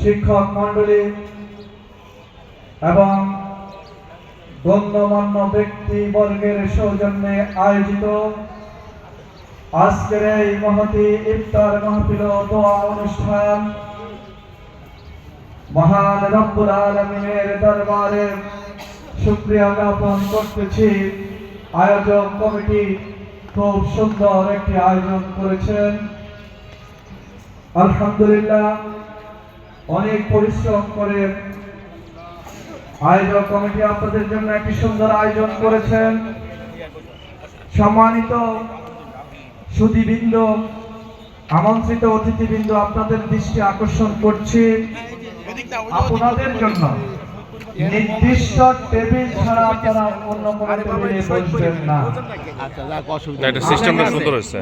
শিক্ষক মণ্ডলী এবং গণ্যমান্য ব্যক্তিবর্গের সৌজন্যে আয়োজিত আজকের এই মহতি ইফতার মাহফিল দোয়া অনুষ্ঠান মহান রব্বুল আলমিনের দরবারে শুক্রিয়া জ্ঞাপন করতেছি। আয়োজক কমিটি খুব সুন্দর একটি আয়োজন করেছেন। আলহামদুলিল্লাহ। অনেক পরিশ্রম করে আয়োজক কমিটি আপনাদের জন্য একটি সুন্দর আয়োজন করেছেন। সম্মানিত সুদীবৃন্দ আমন্ত্রিত অতিথিবৃন্দ আপনাদের দৃষ্টি আকর্ষণ করছি। আপনাদের জন্য নির্দিষ্ট টেবিল ছাড়া আপনারা অন্য কোনো টেবিলে বসবেন না। না এটা সিস্টেমটা সুন্দর হয়েছে।